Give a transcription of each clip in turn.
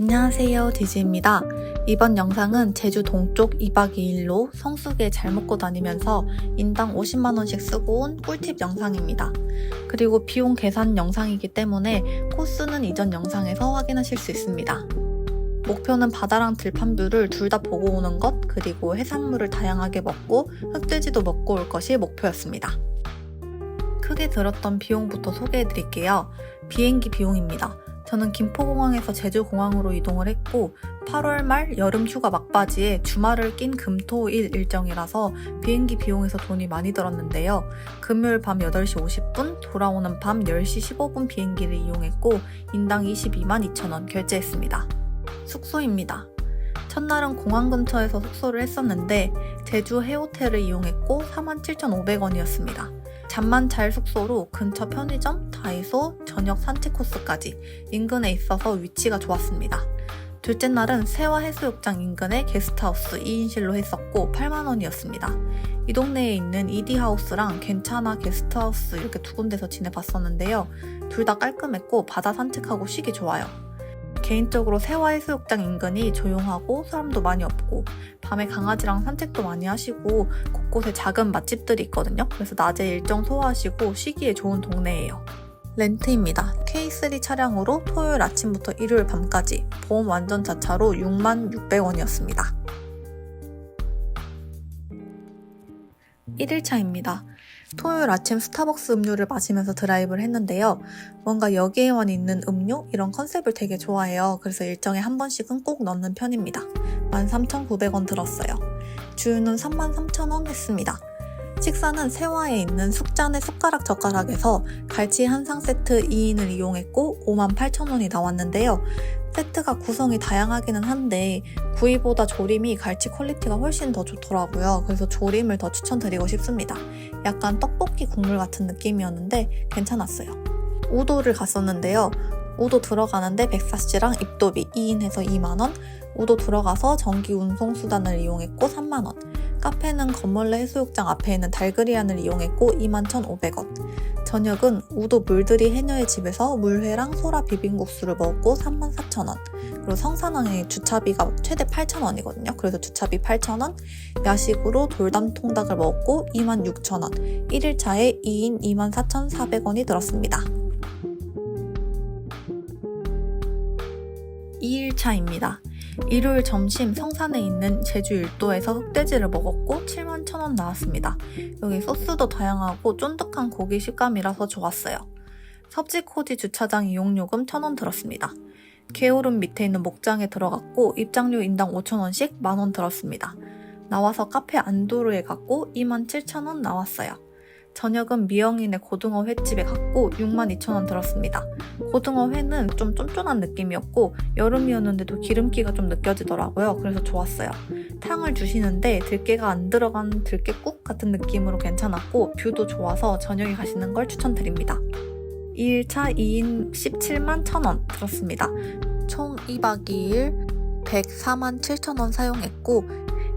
안녕하세요 디지입니다. 이번 영상은 제주 동쪽 2박 2일로 성수기에 잘 먹고 다니면서 인당 50만원씩 쓰고 온 꿀팁 영상입니다. 그리고 비용 계산 영상이기 때문에 코스는 이전 영상에서 확인하실 수 있습니다. 목표는 바다랑 들판뷰를 둘 다 보고 오는 것, 그리고 해산물을 다양하게 먹고 흑돼지도 먹고 올 것이 목표였습니다. 크게 들었던 비용부터 소개해 드릴게요. 비행기 비용입니다. 저는 김포공항에서 제주공항으로 이동을 했고 8월 말 여름 휴가 막바지에 주말을 낀 금토일 일정이라서 비행기 비용에서 돈이 많이 들었는데요. 금요일 밤 8시 50분, 돌아오는 밤 10시 15분 비행기를 이용했고 인당 22만 2천원 결제했습니다. 숙소입니다. 첫날은 공항 근처에서 숙소를 했었는데 제주 해호텔을 이용했고 47,500원이었습니다. 잠만 잘 숙소로 근처 편의점, 다이소, 저녁 산책 코스까지 인근에 있어서 위치가 좋았습니다. 둘째 날은 세화 해수욕장 인근의 게스트하우스 2인실로 했었고 8만원이었습니다. 이 동네에 있는 이디하우스랑 괜찮아 게스트하우스 이렇게 두 군데서 지내봤었는데요. 둘 다 깔끔했고 바다 산책하고 쉬기 좋아요. 개인적으로 세화해수욕장 인근이 조용하고 사람도 많이 없고 밤에 강아지랑 산책도 많이 하시고 곳곳에 작은 맛집들이 있거든요. 그래서 낮에 일정 소화하시고 쉬기에 좋은 동네예요. 렌트입니다. K3 차량으로 토요일 아침부터 일요일 밤까지 보험 완전 자차로 6만 600원이었습니다. 1일차입니다. 토요일 아침 스타벅스 음료를 마시면서 드라이브를 했는데요. 뭔가 여기에만 있는 음료? 이런 컨셉을 되게 좋아해요. 그래서 일정에 한 번씩은 꼭 넣는 편입니다. 13,900원 들었어요. 주유는 33,000원 했습니다. 식사는 세화에 있는 숙잔의 숟가락 젓가락에서 갈치 한상 세트 2인을 이용했고 58,000원이 나왔는데요. 세트가 구성이 다양하기는 한데 구이보다 조림이 갈치 퀄리티가 훨씬 더 좋더라고요. 그래서 조림을 더 추천드리고 싶습니다. 약간 떡볶이 국물 같은 느낌이었는데 괜찮았어요. 우도를 갔었는데요. 우도 들어가는데 백사씨랑 입도비 2인 해서 2만원, 우도 들어가서 전기 운송수단을 이용했고 3만원, 카페는 건물내 해수욕장 앞에 있는 달그리안을 이용했고 21,500원, 저녁은 우도 물들이 해녀의 집에서 물회랑 소라 비빔국수를 먹었고 34,000원, 그리고 성산항에 주차비가 최대 8,000원이거든요. 그래서 주차비 8,000원, 야식으로 돌담 통닭을 먹었고 26,000원, 1일차에 2인 24,400원이 들었습니다. 2일차입니다. 일요일 점심 성산에 있는 제주 일도에서 흑돼지를 먹었고 7만 1천원 나왔습니다. 여기 소스도 다양하고 쫀득한 고기 식감이라서 좋았어요. 섭지코지 주차장 이용요금 1,000원 들었습니다. 개오름 밑에 있는 목장에 들어갔고 입장료 인당 5,000원씩 만 원 들었습니다. 나와서 카페 안도르에 갔고 27,000원 나왔어요. 저녁은 미영인의 고등어 횟집에 갔고 62,000원 들었습니다. 고등어 회는 좀 쫀쫀한 느낌이었고 여름이었는데도 기름기가 좀 느껴지더라고요. 그래서 좋았어요. 탕을 주시는데 들깨가 안 들어간 들깨국 같은 느낌으로 괜찮았고 뷰도 좋아서 저녁에 가시는 걸 추천드립니다. 2일차 2인 17만 1,000원 들었습니다. 총 2박 2일 104만 7천원 사용했고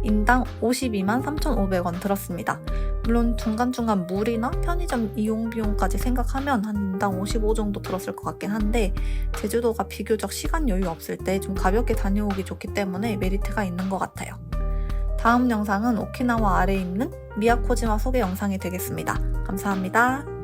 인당 52만 3,500원 들었습니다. 물론 중간중간 물이나 편의점 이용 비용까지 생각하면 한 인당 55 정도 들었을 것 같긴 한데 제주도가 비교적 시간 여유 없을 때 좀 가볍게 다녀오기 좋기 때문에 메리트가 있는 것 같아요. 다음 영상은 오키나와 아래에 있는 미야코지마 소개 영상이 되겠습니다. 감사합니다.